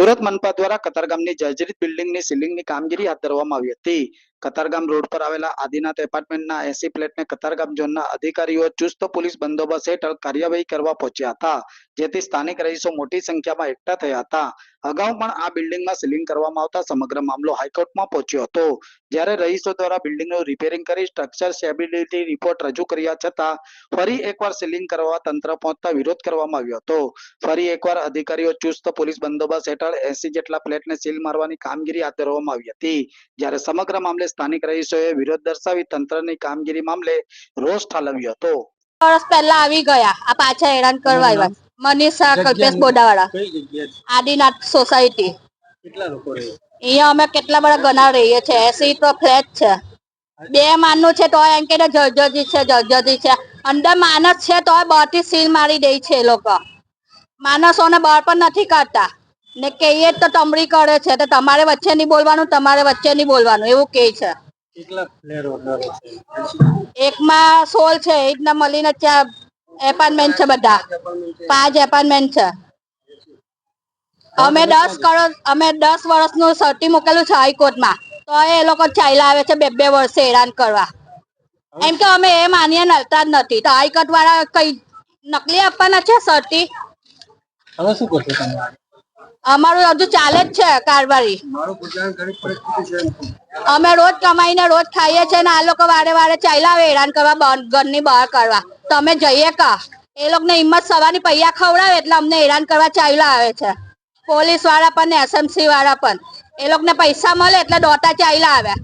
સુરત મનપા દ્વારા કતારગામની જર્જરિત બિલ્ડિંગની સીલિંગની કામગીરી હાથ ધરવામાં આવી હતી. કતારગામ રોડ પર આવેલા આદિનાથ એપાર્ટમેન્ટના એસી ફ્લેટને કતારગામ ઝોનના અધિકારીઓ ચુસ્ત પોલીસ બંદોબસ્ત હેઠળ કાર્યવાહી કરવા પહોંચ્યા હતા, જેથી સ્થાનિક રહીશો મોટી સંખ્યામાં એકઠા થયા હતા. અગાઉ પણ આ બિલ્ડિંગમાં સીલિંગ કરવામાં આવતા સમગ્ર મામલો હાઈકોર્ટમાં પહોંચ્યો હતો. જ્યારે રહીશો દ્વારા બિલ્ડિંગનું રિપેરિંગ કરી સ્ટ્રક્ચર સ્ટેબિલિટી રિપોર્ટ રજૂ કર્યા છતાં, ફરી એકવાર સીલિંગ કરવા તંત્ર પહોંચતા વિરોધ કરવામાં આવ્યો હતો. ફરી એકવાર અધિકારીઓ ચુસ્ત પોલીસ બંદોબસ્ત હેઠળ એસી જેટલા ફ્લેટને સીલ મારવાની કામગીરી હાથ ધરવામાં આવી હતી. જ્યારે સમગ્ર મામલે સ્થાનિક રહીશોએ વિરોધ દર્શાવી તંત્રની કામગીરી મામલે રોષ ઠાલવ્યો હતો. વર્ષ પહેલા આવી ગયા. આ પાછા હેરાન કરવા આવ્યા. મનીષા કલ્પેશ બોડાવાળા. આદિનાથ સોસાયટી. કેટલા લોકો રહે? અહીંયા અમે કેટલા બધા ગણા રહીએ છીએ? એસી તો ફ્લેટ છે. બે માનનું છે તો એમ કે જર્જરી છે જર્જરી છે. અંદર માણસ છે તો બહારથી સીલ મારી દે છે એ લોકો. માણસોને બહાર પણ નથી કાઢતા ને કહીએ તો તમડી કરે છે તો તમારે વચ્ચે નહીં બોલવાનું તમારે વચ્ચે નહીં બોલવાનું એવું કે છે. એક માં એકમાં સોલ છે એ રીતના મળીને ત્યાં એપાર્ટમેન્ટ છે બધા. પાંચ એપાર્ટમેન્ટ છે. અમે દસ કરોડ અમે દસ વર્ષનું સર્ટી મૂકેલું છે હાઈકોર્ટમાં તો એ લોકો ચાલ્યા આવે છે બે બે વર્ષે હેરાન કરવા. એમ કે અમે એ માનીએ નડતા જ નથી. તો હાઈકોર્ટ વાળા કઈ નકલી આપવાના છે સર્ટી હવે શું કરશો તમે? અમારું હજુ ચાલે જ છે છે. અમે રોજ કમાઈને રોજ ખાઈએ છીએ ને આ લોકો વારે વારે ચાલ્યા આવે હેરાન કરવા ઘરની બહાર કરવા. તો અમે જઈએ કા. એ લોકોને હિંમત સવારની પૈયા ખવડાવે એટલે અમને હેરાન કરવા ચાલ્યા આવે છે. પોલીસવાળા પણ ને એસએમસી વાળા પણ. એ લોકોને પૈસા મળે એટલે દોટા ચાલ્યા આવ્યા